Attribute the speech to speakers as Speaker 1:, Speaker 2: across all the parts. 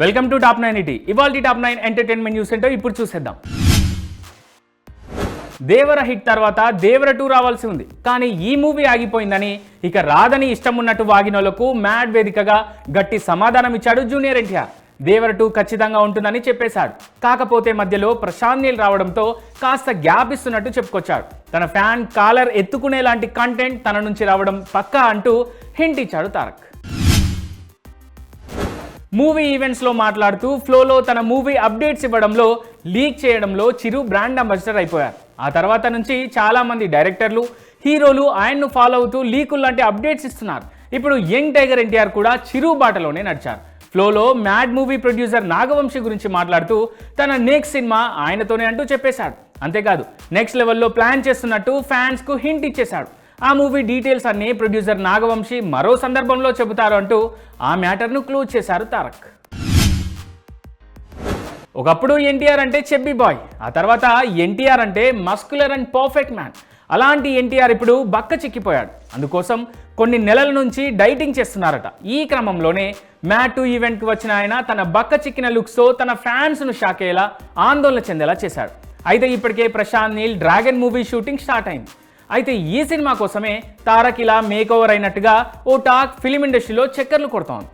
Speaker 1: Welcome to top nine ఇటీ ఇవాళ top nine entertainment news ఏంటో ఇప్పుడు చూసేద్దాం. దేవర హిట్ తర్వాత దేవర టూ రావాల్సి ఉంది. కానీ ఈ మూవీ ఆగిపోయిందని ఇక రాదని ఇష్టం ఉన్నట్టు వాగినోళ్ళకు మ్యాడ్ వేదికగా గట్టి సమాధానం ఇచ్చాడు జూనియర్ ఎన్టీఆర్. దేవర టూ ఖచ్చితంగా ఉంటుందని చెప్పేశాడు. కాకపోతే మధ్యలో ప్రశాంత్ నీల్ రావడంతో కాస్త గ్యాప్ ఇస్తున్నట్టు చెప్పుకొచ్చాడు. తన ఫ్యాన్ కాలర్ ఎత్తుకునే లాంటి కంటెంట్ తన నుంచి రావడం పక్కా అంటూ హింట్ ఇచ్చాడు తారక్. మూవీ ఈవెంట్స్లో మాట్లాడుతూ ఫ్లోలో తన మూవీ అప్డేట్స్ ఇవ్వడంలో లీక్ చేయడంలో చిరు బ్రాండ్ అంబాసిడర్ అయిపోయారు. ఆ తర్వాత నుంచి చాలామంది డైరెక్టర్లు హీరోలు ఆయన్ను ఫాలో అవుతూ లీకులు లాంటి అప్డేట్స్ ఇస్తున్నారు. ఇప్పుడు యంగ్ టైగర్ ఎన్టీఆర్ కూడా చిరు బాటలోనే నడిచారు. ఫ్లోలో మ్యాడ్ మూవీ ప్రొడ్యూసర్ నాగవంశి గురించి మాట్లాడుతూ తన నెక్స్ట్ సినిమా ఆయనతోనే అంటూ చెప్పేశాడు. అంతేకాదు నెక్స్ట్ లెవెల్లో ప్లాన్ చేస్తున్నట్టు ఫ్యాన్స్కు హింట్ ఇచ్చేశాడు. ఆ మూవీ డీటెయిల్స్ అన్ని ప్రొడ్యూసర్ నాగవంశి మరో సందర్భంలో చెబుతారు అంటూ ఆ మ్యాటర్ను క్లోజ్ చేశారు తారక్. ఒకప్పుడు ఎన్టీఆర్ అంటే చెబ్బి బాయ్ ఆ తర్వాత ఎన్టీఆర్ అంటే మస్కులర్ అండ్ పర్ఫెక్ట్ మ్యాన్. అలాంటి ఎన్టీఆర్ ఇప్పుడు బక్క చిక్కిపోయాడు. అందుకోసం కొన్ని నెలల నుంచి డైటింగ్ చేస్తున్నారట. ఈ క్రమంలోనే మ్యాటు ఈవెంట్కి వచ్చిన ఆయన తన బక్క చిక్కిన లుక్స్తో తన ఫ్యాన్స్ను షాక్ అయ్యేలా ఆందోళన చెందేలా చేశాడు. అయితే ఇప్పటికే Prashanth Neel dragon movie shooting start అయింది. అయితే ఈ సినిమా కోసమే తారక్ ఇలా మేక్ ఓవర్ అయినట్టుగా ఓ టాక్ ఫిలిం ఇండస్ట్రీలో చక్కర్లు కొడుతోంది.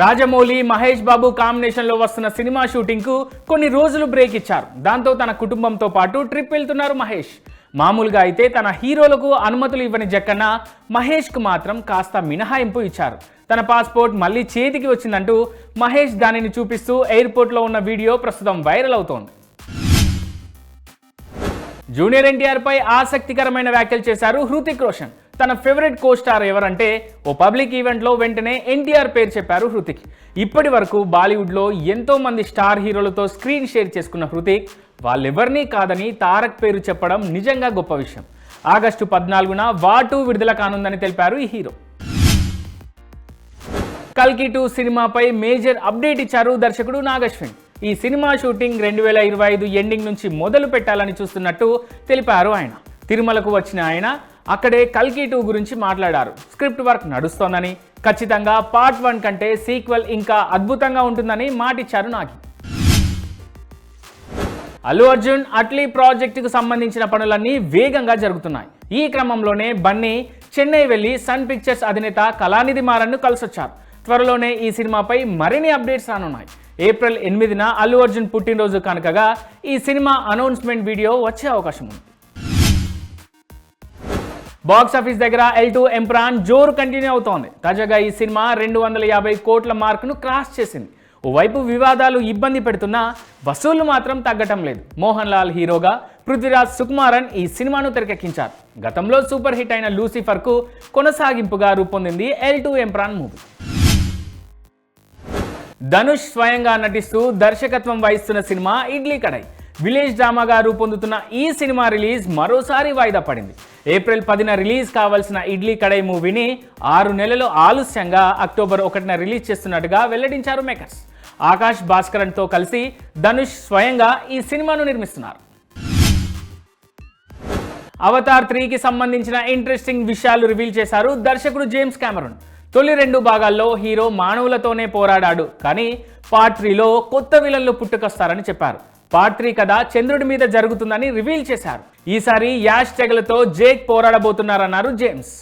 Speaker 1: రాజమౌళి మహేష్ బాబు కాంబినేషన్లో వస్తున్న సినిమా షూటింగ్కు కొన్ని రోజులు బ్రేక్ ఇచ్చారు. దాంతో తన కుటుంబంతో పాటు ట్రిప్ వెళ్తున్నారు మహేష్. మామూలుగా అయితే తన హీరోలకు అనుమతులు ఇవ్వని జక్కన్న మహేష్కు మాత్రం కాస్త మినహాయింపు ఇచ్చారు. తన పాస్పోర్ట్ మళ్ళీ చేతికి వచ్చిందంటూ మహేష్ దానిని చూపిస్తూ ఎయిర్పోర్ట్లో ఉన్న వీడియో ప్రస్తుతం వైరల్ అవుతోంది. జూనియర్ ఎన్టీఆర్ పై ఆసక్తికరమైన వ్యాఖ్యలు చేశారు హృతిక్ రోషన్. తన ఫేవరెట్ కో స్టార్ ఎవరంటే ఓ పబ్లిక్ ఈవెంట్లో వెంటనే ఎన్టీఆర్ పేరు చెప్పారు హృతిక్. ఇప్పటి వరకు బాలీవుడ్లో ఎంతో మంది స్టార్ హీరోలతో స్క్రీన్ షేర్ చేసుకున్న హృతిక్ వాళ్ళెవరినీ కాదని తారక్ పేరు చెప్పడం నిజంగా గొప్ప విషయం. ఆగస్టు పద్నాలుగున వాటు విడుదల కానుందని తెలిపారు ఈ హీరో. కల్కి టూ సినిమాపై మేజర్ అప్డేట్ ఇచ్చారు దర్శకుడు నాగశ్విన్. ఈ సినిమా షూటింగ్ రెండు వేల ఇరవై ఐదు ఎండింగ్ నుంచి మొదలు పెట్టాలని చూస్తున్నట్టు తెలిపారు ఆయన. తిరుమలకు వచ్చిన ఆయన అక్కడే కల్కి టూ గురించి మాట్లాడారు. స్క్రిప్ట్ వర్క్ నడుస్తోందని ఖచ్చితంగా పార్ట్ వన్ కంటే సీక్వెల్ ఇంకా అద్భుతంగా ఉంటుందని మాటిచ్చారు నాకు అల్లు అర్జున్ అట్లీ ప్రాజెక్టుకు సంబంధించిన పనులన్నీ వేగంగా జరుగుతున్నాయి. ఈ క్రమంలోనే బన్నీ చెన్నై వెళ్ళి సన్ పిక్చర్స్ అధినేత కళానిధి మారన్ను కలిసొచ్చారు. త్వరలోనే ఈ సినిమాపై మరిన్ని అప్డేట్స్ రానున్నాయి. ఏప్రిల్ ఎనిమిదిన అల్లు అర్జున్ పుట్టినరోజు కనుకగా ఈ సినిమా అనౌన్స్మెంట్ వీడియో వచ్చే అవకాశం ఉంది. బాక్స్ ఆఫీస్ దగ్గర ఎల్ టూ ఎంప్రాన్ జోరు కంటిన్యూ అవుతోంది. తాజాగా ఈ సినిమా రెండు వందల యాభై కోట్ల మార్కును క్రాస్ చేసింది. ఓవైపు వివాదాలు ఇబ్బంది పెడుతున్నా వసూళ్ళు మాత్రం తగ్గటం లేదు. మోహన్ లాల్ హీరోగా పృథ్వీరాజ్ సుకుమారన్ ఈ సినిమాను తెరకెక్కించారు. గతంలో సూపర్ హిట్ అయిన లూసిఫర్కు కొనసాగింపుగా రూపొందింది L two Empuraan movie. Dhanush స్వయంగా నటిస్తూ దర్శకత్వం వహిస్తున్న సినిమా ఇడ్లీ కడై విలేజ్ డ్రామాగా రూపొందుతున్న ఈ సినిమా రిలీజ్ మరోసారి వాయిదా పడింది. ఏప్రిల్ పదిన రిలీజ్ కావాల్సిన ఇడ్లీ కడై మూవీని ఆరు నెలలు ఆలస్యంగా అక్టోబర్ ఒకటిన రిలీజ్ చేస్తున్నట్టుగా వెల్లడించారు మేకర్స్. ఆకాష్ భాస్కరన్తో కలిసి ధనుష్ స్వయంగా ఈ సినిమాను నిర్మిస్తున్నారు. అవతార్ త్రీకి సంబంధించిన ఇంట్రెస్టింగ్ విషయాలు రివీల్ చేశారు దర్శకుడు జేమ్స్ కెమెరూన్. తొలి రెండు భాగాల్లో హీరో మానవులతోనే పోరాడాడు. కానీ పార్ట్ త్రీలో కొత్త విలన్లు పుట్టుకొస్తారని చెప్పారు. పార్ట్ త్రీ కథ చంద్రుడి మీద జరుగుతుందని రివీల్ చేశారు. ఈసారి యాష్ తెగలతో జేక్ పోరాడబోతున్నారన్నారు జేమ్స్.